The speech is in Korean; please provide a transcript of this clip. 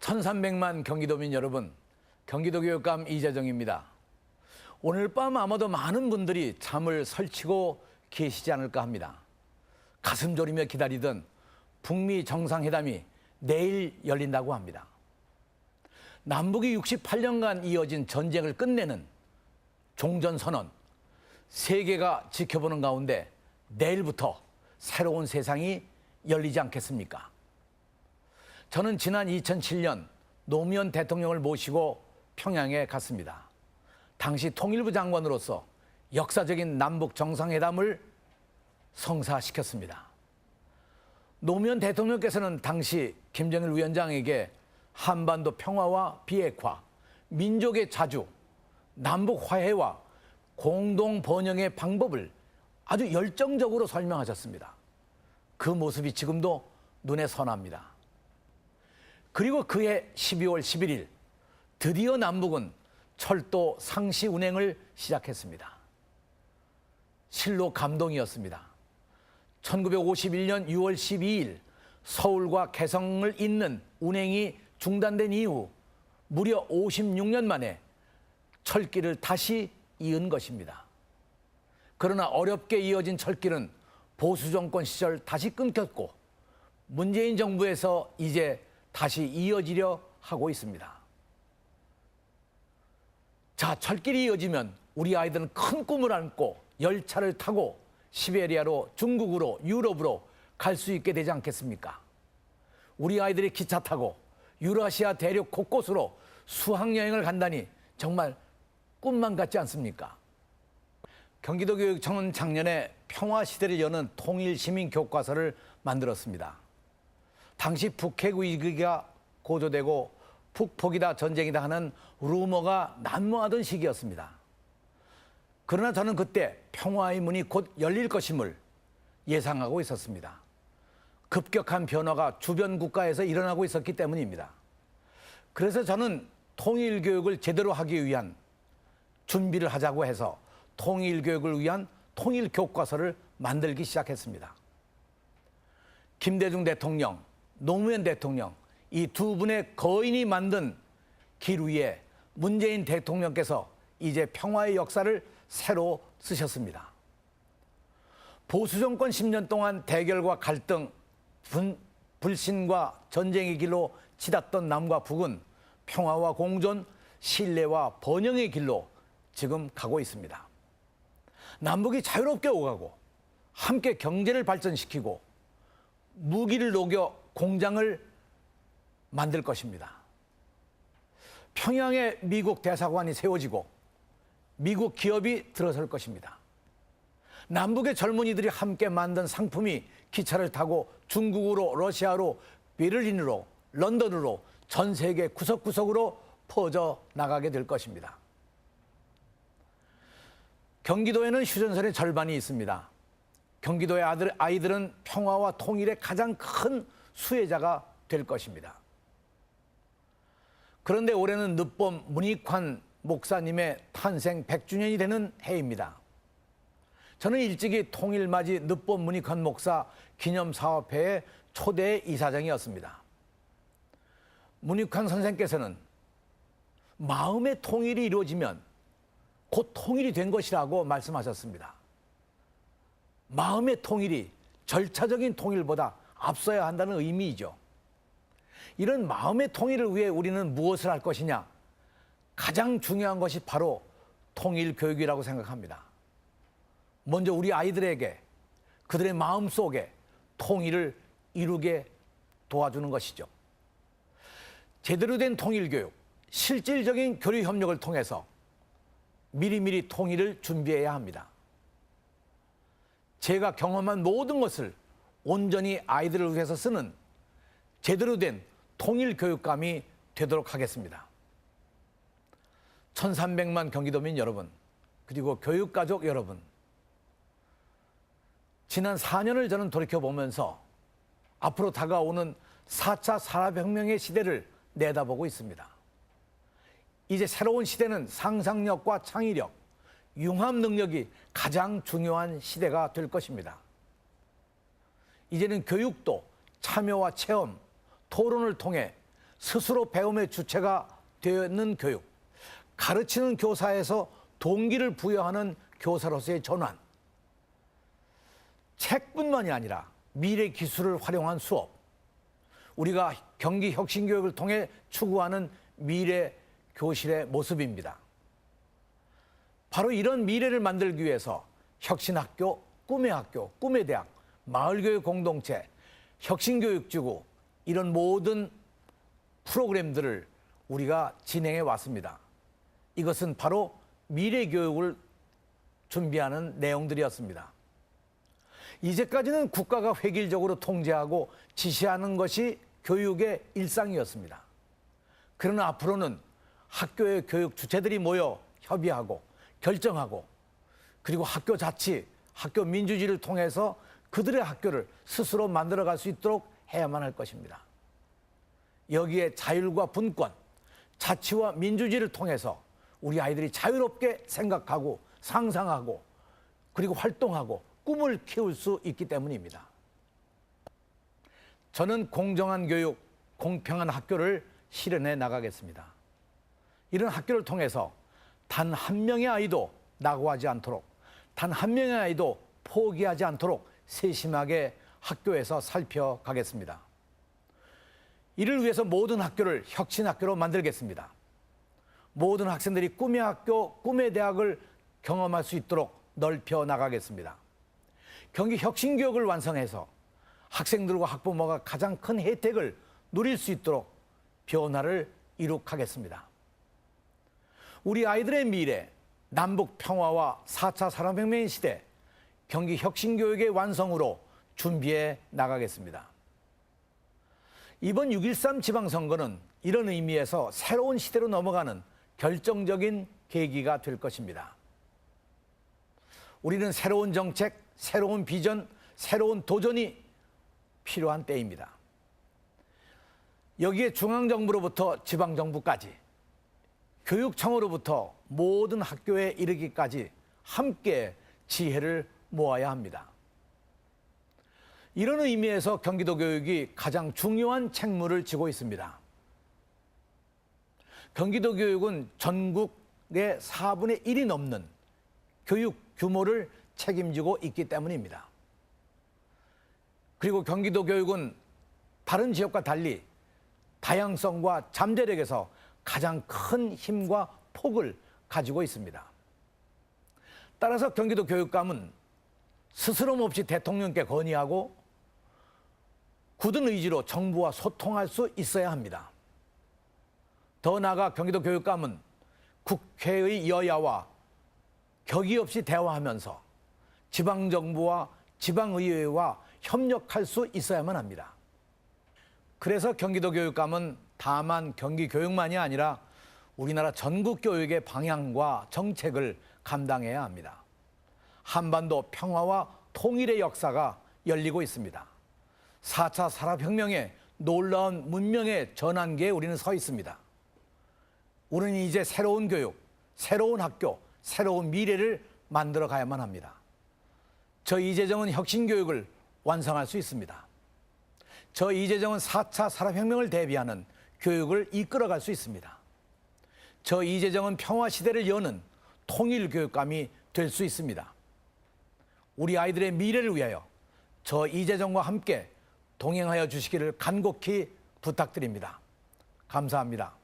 1300만 경기도민 여러분, 경기도 교육감 이재정입니다. 오늘 밤 아마도 많은 분들이 잠을 설치고 계시지 않을까 합니다. 가슴 졸이며 기다리던 북미 정상회담이 내일 열린다고 합니다. 남북이 68년간 이어진 전쟁을 끝내는 종전선언, 세계가 지켜보는 가운데 내일부터 새로운 세상이 열리지 않겠습니까? 저는 지난 2007년 노무현 대통령을 모시고 평양에 갔습니다. 당시 통일부 장관으로서 역사적인 남북 정상회담을 성사시켰습니다. 노무현 대통령께서는 당시 김정일 위원장에게 한반도 평화와 비핵화, 민족의 자주, 남북 화해와 공동 번영의 방법을 아주 열정적으로 설명하셨습니다. 그 모습이 지금도 눈에 선합니다. 그리고 그해 12월 11일 드디어 남북은 철도 상시 운행을 시작했습니다. 실로 감동이었습니다. 1951년 6월 12일 서울과 개성을 잇는 운행이 중단된 이후 무려 56년 만에 철길을 다시 이은 것입니다. 그러나 어렵게 이어진 철길은 보수 정권 시절 다시 끊겼고 문재인 정부에서 이제 다시 이어지려 하고 있습니다. 자, 철길이 이어지면 우리 아이들은 큰 꿈을 안고 열차를 타고 시베리아로 중국으로 유럽으로 갈 수 있게 되지 않겠습니까? 우리 아이들이 기차 타고 유라시아 대륙 곳곳으로 수학 여행을 간다니 정말 꿈만 같지 않습니까? 경기도 교육청은 작년에 평화 시대를 여는 통일 시민 교과서를 만들었습니다. 당시 북핵 위기가 고조되고 북폭이다 전쟁이다 하는 루머가 난무하던 시기였습니다. 그러나 저는 그때 평화의 문이 곧 열릴 것임을 예상하고 있었습니다. 급격한 변화가 주변 국가에서 일어나고 있었기 때문입니다. 그래서 저는 통일 교육을 제대로 하기 위한 준비를 하자고 해서 통일 교육을 위한 통일 교과서를 만들기 시작했습니다. 김대중 대통령, 노무현 대통령 이 두 분의 거인이 만든 길 위에 문재인 대통령께서 이제 평화의 역사를 새로 쓰셨습니다. 보수 정권 10년 동안 대결과 갈등, 분, 불신과 전쟁의 길로 치닫던 남과 북은 평화와 공존, 신뢰와 번영의 길로 지금 가고 있습니다. 남북이 자유롭게 오가고 함께 경제를 발전시키고 무기를 녹여 공장을 만들 것입니다. 평양에 미국 대사관이 세워지고 미국 기업이 들어설 것입니다. 남북의 젊은이들이 함께 만든 상품이 기차를 타고 중국으로 러시아로 베를린으로 런던으로 전 세계 구석구석으로 퍼져 나가게 될 것입니다. 경기도에는 휴전선의 절반이 있습니다. 경기도의 아들, 아이들은 평화와 통일의 가장 큰 수혜자가 될 것입니다. 그런데 올해는 늦봄 문익환 목사님의 탄생 100주년이 되는 해입니다. 저는 일찍이 통일맞이 늦봄 문익환 목사 기념사업회의 초대 이사장이었습니다. 문익환 선생께서는 마음의 통일이 이루어지면 곧 통일이 된 것이라고 말씀하셨습니다. 마음의 통일이 절차적인 통일보다 앞서야 한다는 의미이죠. 이런 마음의 통일을 위해 우리는 무엇을 할 것이냐? 가장 중요한 것이 바로 통일 교육이라고 생각합니다. 먼저 우리 아이들에게 그들의 마음 속에 통일을 이루게 도와주는 것이죠. 제대로 된 통일 교육, 실질적인 교류 협력을 통해서 미리미리 통일을 준비해야 합니다. 제가 경험한 모든 것을 온전히 아이들을 위해서 쓰는 제대로 된 통일 교육감이 되도록 하겠습니다. 1300만 경기도민 여러분, 그리고 교육가족 여러분, 지난 4년을 저는 돌이켜보면서 앞으로 다가오는 4차 산업혁명의 시대를 내다보고 있습니다. 이제 새로운 시대는 상상력과 창의력, 융합 능력이 가장 중요한 시대가 될 것입니다. 이제는 교육도 참여와 체험, 토론을 통해 스스로 배움의 주체가 되는 교육, 가르치는 교사에서 동기를 부여하는 교사로서의 전환, 책뿐만이 아니라 미래 기술을 활용한 수업, 우리가 경기 혁신 교육을 통해 추구하는 미래 교실의 모습입니다. 바로 이런 미래를 만들기 위해서 혁신학교, 꿈의 학교, 꿈의 대학, 마을교육 공동체, 혁신교육지구 이런 모든 프로그램들을 우리가 진행해 왔습니다. 이것은 바로 미래 교육을 준비하는 내용들이었습니다. 이제까지는 국가가 획일적으로 통제하고 지시하는 것이 교육의 일상이었습니다. 그러나 앞으로는 학교의 교육 주체들이 모여 협의하고 결정하고 그리고 학교 자치, 학교 민주주의를 통해서 그들의 학교를 스스로 만들어갈 수 있도록 해야만 할 것입니다. 여기에 자율과 분권, 자치와 민주주의를 통해서 우리 아이들이 자유롭게 생각하고 상상하고 그리고 활동하고 꿈을 키울 수 있기 때문입니다. 저는 공정한 교육, 공평한 학교를 실현해 나가겠습니다. 이런 학교를 통해서 단 한 명의 아이도 낙오하지 않도록, 단 한 명의 아이도 포기하지 않도록 세심하게 학교에서 살펴가겠습니다. 이를 위해서 모든 학교를 혁신 학교로 만들겠습니다. 모든 학생들이 꿈의 학교, 꿈의 대학을 경험할 수 있도록 넓혀 나가겠습니다. 경기 혁신 교육을 완성해서 학생들과 학부모가 가장 큰 혜택을 누릴 수 있도록 변화를 이룩하겠습니다. 우리 아이들의 미래, 남북 평화와 4차 산업혁명 시대, 경기 혁신교육의 완성으로 준비해 나가겠습니다. 이번 6.13 지방선거는 이런 의미에서 새로운 시대로 넘어가는 결정적인 계기가 될 것입니다. 우리는 새로운 정책, 새로운 비전, 새로운 도전이 필요한 때입니다. 여기에 중앙정부로부터 지방정부까지, 교육청으로부터 모든 학교에 이르기까지 함께 지혜를 모아야 합니다. 이런 의미에서 경기도 교육이 가장 중요한 책무를 지고 있습니다. 경기도 교육은 전국의 4분의 1이 넘는 교육 규모를 책임지고 있기 때문입니다. 그리고 경기도 교육은 다른 지역과 달리 다양성과 잠재력에서 가장 큰 힘과 폭을 가지고 있습니다. 따라서 경기도 교육감은 스스럼 없이 대통령께 건의하고 굳은 의지로 정부와 소통할 수 있어야 합니다. 더 나아가 경기도 교육감은 국회의 여야와 격의 없이 대화하면서 지방정부와 지방의회와 협력할 수 있어야만 합니다. 그래서 경기도 교육감은 다만 경기 교육만이 아니라 우리나라 전국 교육의 방향과 정책을 감당해야 합니다. 한반도 평화와 통일의 역사가 열리고 있습니다. 4차 산업혁명의 놀라운 문명의 전환기에 우리는 서 있습니다. 우리는 이제 새로운 교육, 새로운 학교, 새로운 미래를 만들어 가야만 합니다. 저 이재정은 혁신교육을 완성할 수 있습니다. 저 이재정은 4차 산업혁명을 대비하는 교육을 이끌어갈 수 있습니다. 저 이재정은 평화시대를 여는 통일교육감이 될 수 있습니다. 우리 아이들의 미래를 위하여 저 이재정과 함께 동행하여 주시기를 간곡히 부탁드립니다. 감사합니다.